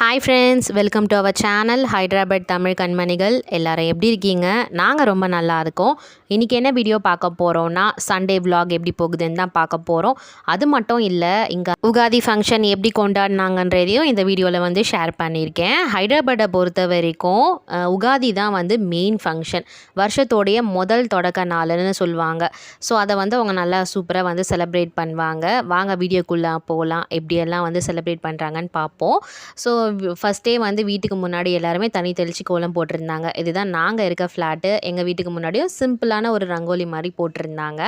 Hi friends welcome to our channel Hyderabad Tamil கண்மணிகள் எல்லோரும் எப்படி இருக்கீங்க? நாங்கள் ரொம்ப நல்லா இருக்கோம். இன்றைக்கி என்ன வீடியோ பார்க்க போகிறோம்னா சண்டே விலாக் எப்படி போகுதுன்னு தான் பார்க்க போகிறோம் அது மட்டும் இல்லை இங்கே உகாதி ஃபங்க்ஷன் எப்படி கொண்டாடினாங்கன்றதையும் இந்த வீடியோவில் வந்து ஷேர் பண்ணியிருக்கேன். ஹைதராபாத்தை பொறுத்த வரைக்கும் உகாதி தான் வந்து மெயின் ஃபங்க்ஷன் வருஷத்தோடைய முதல் தொடக்க நாள்னு சொல்லுவாங்க. ஸோ அதை வந்து அவங்க நல்லா சூப்பராக வந்து செலிப்ரேட் பண்ணுவாங்க. வாங்க வீடியோக்குள்ளே போகலாம் எப்படியெல்லாம் வந்து செலிப்ரேட் பண்ணுறாங்கன்னு பார்ப்போம். ஸோ ஃபஸ்ட்டே வந்து வீட்டுக்கு முன்னாடி எல்லாருமே தண்ணி தெளித்து கோலம் போட்டிருந்தாங்க. இதுதான் நாங்கள் இருக்க ஃப்ளாட்டு எங்கள் வீட்டுக்கு முன்னாடியும் சிம்பிளான ஒரு ரங்கோலி மாதிரி போட்டிருந்தாங்க.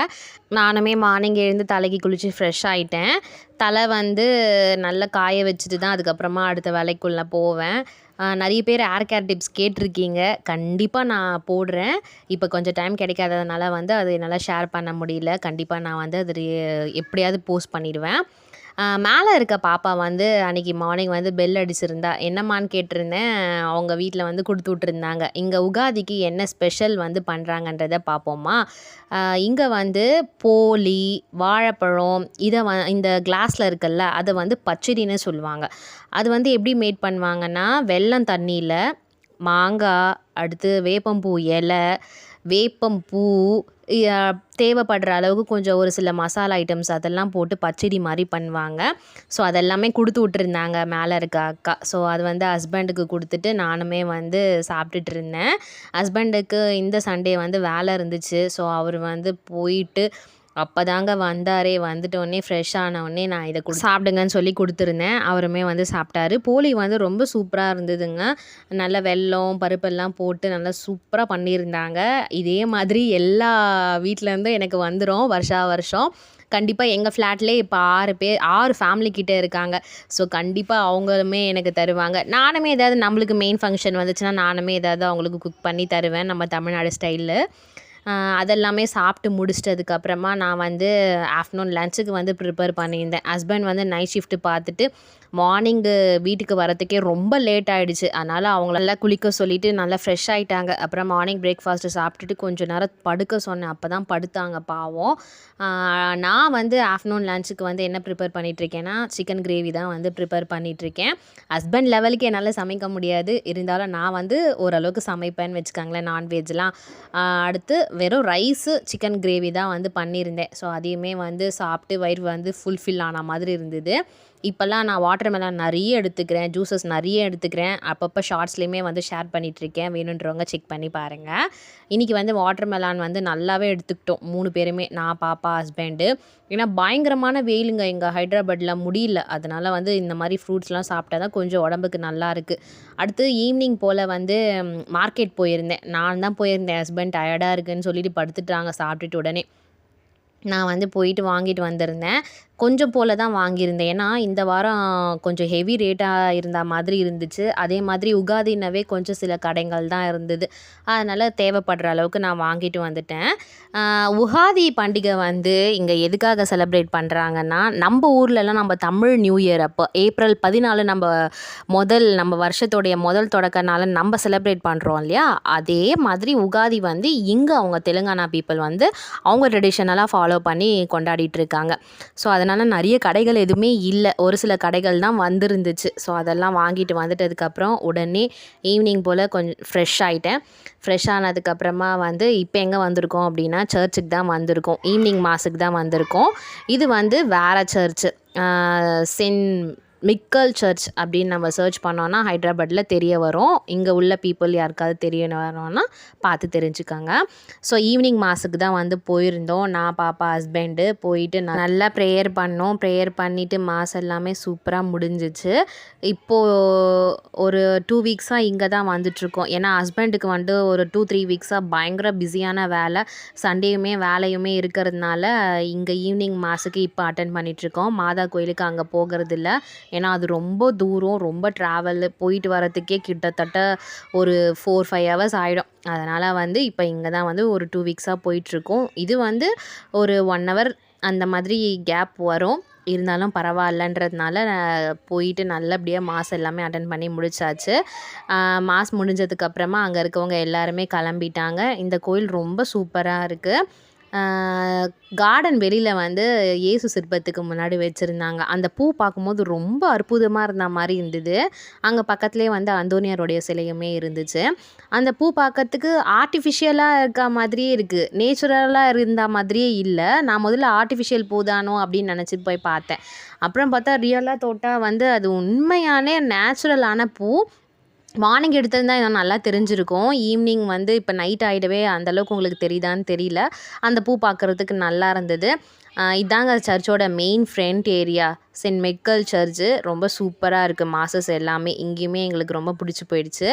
நானுமே மார்னிங் எழுந்து தலைக்கு குளித்து ஃப்ரெஷ் ஆகிட்டேன் தலை வந்து நல்லா காய வச்சுட்டு தான் அதுக்கப்புறமா அடுத்த வேலைக்குள்ளே போவேன். நிறைய பேர் ஏர் கேர் டிப்ஸ் கேட்டிருக்கீங்க. கண்டிப்பாக நான் போடுறேன். இப்போ கொஞ்சம் டைம் கிடைக்காததுனால வந்து அது என்னால் ஷேர் பண்ண முடியல. கண்டிப்பாக நான் வந்து அது எப்படியாவது போஸ்ட் பண்ணிடுவேன். மேலே இருக்க பாப்பா வந்து அன்றைக்கி மார்னிங் வந்து பெல் அடிச்சிருந்தா என்னம்மான்னு கேட்டிருந்தேன். அவங்க வீட்டில் வந்து கொடுத்து விட்ருந்தாங்க இங்கே உகாதிக்கு என்ன ஸ்பெஷல் வந்து பண்ணுறாங்கன்றத பார்ப்போமா இங்கே வந்து போலி வாழைப்பழம் இதை வ இந்த கிளாஸில் இருக்குல்ல அதை வந்து பச்சடின்னு சொல்லுவாங்க. அது வந்து எப்படி மேட் பண்ணுவாங்கன்னா வெல்லம் தண்ணியில் மாங்காய் அடுத்து வேப்பம்பூ இலை வேப்பம் பூ தேவைப்படுற அளவுக்கு கொஞ்சம் ஒரு சில மசாலா ஐட்டம்ஸ் அதெல்லாம் போட்டு பச்சடி மாதிரி பண்ணுவாங்க. ஸோ அதெல்லாமே கொடுத்து விட்டுருந்தாங்க மேலே இருக்க அக்கா. ஸோ அது வந்து ஹஸ்பண்டுக்கு கொடுத்துட்டு நானுமே வந்து சாப்பிட்டுட்டு இருந்தேன். ஹஸ்பண்டுக்கு இந்த சண்டே வந்து வேலை இருந்துச்சு. ஸோ அவர் வந்து போயிட்டு அப்போ தாங்க வந்தாரே வந்துட்டோடனே ஃப்ரெஷ் ஆனவுடனே நான் இதை கொடு சாப்பிடுங்கன்னு சொல்லி கொடுத்துருந்தேன். அவருமே வந்து சாப்பிட்டாரு. போலி வந்து ரொம்ப சூப்பராக இருந்ததுங்க. நல்ல வெல்லம் பருப்பெல்லாம் போட்டு நல்லா சூப்பராக பண்ணியிருந்தாங்க. இதே மாதிரி எல்லா வீட்டிலேருந்தும் எனக்கு வந்துடும் வருஷா வருஷம். கண்டிப்பாக எங்கள் ஃப்ளாட்லேயே இப்போ ஆறு பேர் ஆறு ஃபேமிலி கிட்டே இருக்காங்க. ஸோ கண்டிப்பாக அவங்களுமே எனக்கு தருவாங்க. நானுமே ஏதாவது நம்மளுக்கு மெயின் ஃபங்க்ஷன் வந்துச்சுன்னா நானுமே ஏதாவது அவங்களுக்கு குக் பண்ணி தருவேன் நம்ம தமிழ்நாடு ஸ்டைலில் அதெல்லாமே சாப்பிட்டு முடிச்சிட்டதுக்கப்புறமா நான் வந்து ஆஃப்டர்நூன் லஞ்சுக்கு வந்து ப்ரிப்பேர் பண்ணியிருந்தேன். ஹஸ்பண்ட் வந்து நைட் ஷிஃப்ட்டு பார்த்துட்டு மார்னிங்கு வீட்டுக்கு வரத்துக்கே ரொம்ப லேட் ஆகிடுச்சு அதனால் அவங்களெல்லாம் குளிக்க சொல்லிவிட்டு நல்லா ஃப்ரெஷ் ஆகிட்டாங்க அப்புறம் மார்னிங் பிரேக்ஃபாஸ்ட்டு சாப்பிட்டுட்டு கொஞ்சம் நேரம் படுக்க சொன்னேன். அப்போ தான் படுத்தாங்க பாவம். நான் வந்து ஆஃப்டர்நூன் லஞ்சுக்கு வந்து என்ன ப்ரிப்பேர் பண்ணிகிட்ருக்கேன்னா சிக்கன் கிரேவி தான் வந்து ப்ரிப்பேர் பண்ணிகிட்ருக்கேன் ஹஸ்பண்ட் லெவலுக்கு என்னால் சமைக்க முடியாது. இருந்தாலும் நான் வந்து ஓரளவுக்கு சமைப்பேன்னு வச்சுக்கோங்களேன் நான்வெஜ்லாம் அடுத்து வெறும் ரைஸு சிக்கன் கிரேவி தான் வந்து பண்ணியிருந்தேன். ஸோ அதையுமே வந்து சாப்பிட்டு வயிறு வந்து ஃபுல்ஃபில் ஆன மாதிரி இருந்தது. இப்போல்லாம் நான் வாட்டர் மெலன் நிறைய எடுத்துக்கிறேன் ஜூஸஸ் நிறைய எடுத்துக்கிறேன். அப்பப்போ ஷார்ட்ஸ்லேயுமே வந்து ஷேர் பண்ணிகிட்ருக்கேன் வேணுன்றவங்க செக் பண்ணி பாருங்கள் இன்றைக்கி வந்து வாட்டர் மெலான் வந்து நல்லாவே எடுத்துக்கிட்டோம். மூணு பேருமே நான் பாப்பா ஹஸ்பண்டு ஏன்னா பயங்கரமான வெயிலுங்க. எங்கள் ஹைதராபாத்தில் முடியல. அதனால் வந்து இந்த மாதிரி ஃப்ரூட்ஸ்லாம் சாப்பிட்டா தான் கொஞ்சம் உடம்புக்கு நல்லா இருக்குது அடுத்து ஈவினிங் போல் வந்து மார்க்கெட் போயிருந்தேன். நான் தான் போயிருந்தேன். ஹஸ்பண்ட் டயர்டாக இருக்குன்னு சொல்லிட்டு படுத்துட்டாங்க. சாப்பிட்டுட்டு உடனே நான் வந்து போயிட்டு வாங்கிட்டு வந்திருந்தேன். கொஞ்சம் போல தான் வாங்கியிருந்தேன். ஏன்னா இந்த வாரம் கொஞ்சம் ஹெவி ரேட்டாக இருந்த மாதிரி இருந்துச்சு. அதே மாதிரி உகாதினவே கொஞ்சம் சில கடைகள் தான் இருந்தது. அதனால் தேவைப்படுற அளவுக்கு நான் வாங்கிட்டு வந்துட்டேன். உகாதி பண்டிகை வந்து இங்கே எதுக்காக செலிப்ரேட் பண்ணுறாங்கன்னா நம்ம ஊர்லலாம் நம்ம தமிழ் நியூ இயர் அப்போ ஏப்ரல் பதினாலு நம்ம முதல் நம்ம வருஷத்துடைய முதல் தொடக்க நாளை நம்ம செலிப்ரேட் பண்ணுறோம் இல்லையா? அதே மாதிரி உகாதி வந்து இங்கே அவங்க தெலுங்கானா பீப்புள் வந்து அவங்க ட்ரெடிஷ்னலாக ஃபாலோ பண்ணி கொண்டாடிட்டு இருக்காங்க. ஸோ அதனால் நிறைய கடைகள் எதுவுமே இல்லை. ஒரு சில கடைகள் தான் வந்திருந்துச்சு. ஸோ அதெல்லாம் வாங்கிட்டு வந்துட்டதுக்கப்புறம் உடனே ஈவினிங் போல் கொஞ்சம் ஃப்ரெஷ் ஆகிட்டேன் ஃப்ரெஷ் ஆனதுக்கப்புறமா வந்து இப்போ எங்கே வந்திருக்கோம் அப்படின்னா சர்ச்சுக்கு தான் வந்திருக்கோம். ஈவினிங் மாஸுக்கு தான் வந்திருக்கோம். இது வந்து வேறு சர்ச்சு சென் மிக்கல் சர்ச் அப்படின்னு நம்ம சர்ச் பண்ணோன்னா ஹைதராபாத்தில் தெரிய வரும். இங்கே உள்ள பீப்புள் யாருக்காவது தெரிய வரோன்னா பார்த்து தெரிஞ்சுக்கோங்க. ஸோ ஈவினிங் மாஸுக்கு தான் வந்து போயிருந்தோம். நான் பாப்பா ஹஸ்பண்டு போயிட்டு நான் நல்லா ப்ரேயர் பண்ணோம். ப்ரேயர் பண்ணிவிட்டு மாஸ் எல்லாமே சூப்பராக முடிஞ்சிச்சு. இப்போது ஒரு டூ வீக்ஸாக இங்கே தான் வந்துட்ருக்கோம் ஏன்னா ஹஸ்பண்டுக்கு வந்து ஒரு டூ த்ரீ வீக்ஸாக பயங்கர பிஸியான வேலை. சண்டேயுமே வேலையுமே இருக்கிறதுனால இங்கே ஈவினிங் மாஸுக்கு இப்போ அட்டன் பண்ணிகிட்ருக்கோம் மாதா கோயிலுக்கு அங்கே போகிறது இல்லை ஏன்னா அது ரொம்ப தூரம் ரொம்ப ட்ராவல் போயிட்டு வரத்துக்கே கிட்டத்தட்ட ஒரு ஃபோர் ஃபைவ் ஹவர்ஸ் ஆகிடும் அதனால் வந்து இப்போ இங்கே தான் வந்து ஒரு டூ வீக்ஸாக போயிட்டுருக்கோம். இது வந்து ஒரு ஒன் ஹவர் அந்த மாதிரி கேப் வரும். இருந்தாலும் பரவாயில்லன்றதுனால போயிட்டு நல்லபடியாக மாஸ் எல்லாமே அட்டன் பண்ணி முடிச்சாச்சு. மாஸ் முடிஞ்சதுக்கப்புறமா அங்கே இருக்கவங்க எல்லாருமே கிளம்பிட்டாங்க. இந்த கோயில் ரொம்ப சூப்பராக இருக்குது கார்டன் வெளியில் வந்து இயேசு சிற்பத்துக்கு முன்னாடி வச்சுருந்தாங்க. அந்த பூ பார்க்கும்போது ரொம்ப அற்புதமாக இருந்த மாதிரி இருந்தது. அங்கே பக்கத்துலேயே வந்து அந்தோனியாருடைய சிலையுமே இருந்துச்சு. அந்த பூ பார்க்கறதுக்கு ஆர்டிஃபிஷியலாக இருக்க மாதிரியே இருக்குது நேச்சுரலாக இருந்த மாதிரியே இல்லை. நான் முதல்ல ஆர்டிஃபிஷியல் பூ தானோ அப்படின்னு நினச்சிட்டு போய் பார்த்தேன். அப்புறம் பார்த்தா ரியலாக தொட்டால் வந்து அது உண்மையானே நேச்சுரலான பூ. மார்னிங் எடுத்திருந்தா இன்னும் நல்லா தெரிஞ்சிருக்கும். ஈவினிங் வந்து இப்போ நைட் ஆகிடவே அந்தளவுக்கு உங்களுக்கு தெரியுதான்னு தெரியல. அந்த பூ பார்க்குறதுக்கு நல்லா இருந்தது. இதாங்க சர்ச்சோட main front area saint Michael church ரொம்ப சூப்பராக இருக்குது மாசஸ் எல்லாமே இங்கேயுமே எங்களுக்கு ரொம்ப பிடிச்சி போயிடுச்சு.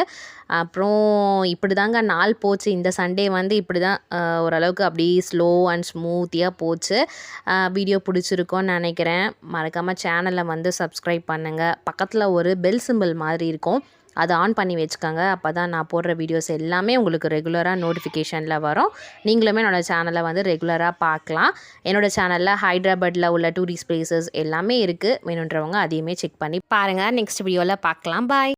அப்புறம் இப்படி தாங்க நாள் போச்சு. இந்த சண்டே வந்து இப்படி தான் ஓரளவுக்கு அப்படியே ஸ்லோ அண்ட் ஸ்மூத்தியாக போச்சு. வீடியோ பிடிச்சிருக்கோன்னு நினைக்கிறேன். மறக்காமல் சேனலை வந்து சப்ஸ்கிரைப் பண்ணுங்கள் பக்கத்தில் ஒரு பெல் சிம்பிள் மாதிரி இருக்கும். அதை ஆன் பண்ணி வச்சுக்கோங்க. அப்போ தான் நான் போடுற வீடியோஸ் எல்லாமே உங்களுக்கு ரெகுலராக நோட்டிஃபிகேஷனில் வரும். நீங்களுமே என்னோடய சேனலை வந்து ரெகுலராக பார்க்கலாம். என்னோடய சேனலில் ஹைதராபாத்தில் உள்ள டூரிஸ்ட் பிளேசஸ் எல்லாமே இருக்குது வேணுன்றவங்க அதையுமே செக் பண்ணி பாருங்கள் நெக்ஸ்ட் வீடியோவில் பார்க்கலாம். பாய்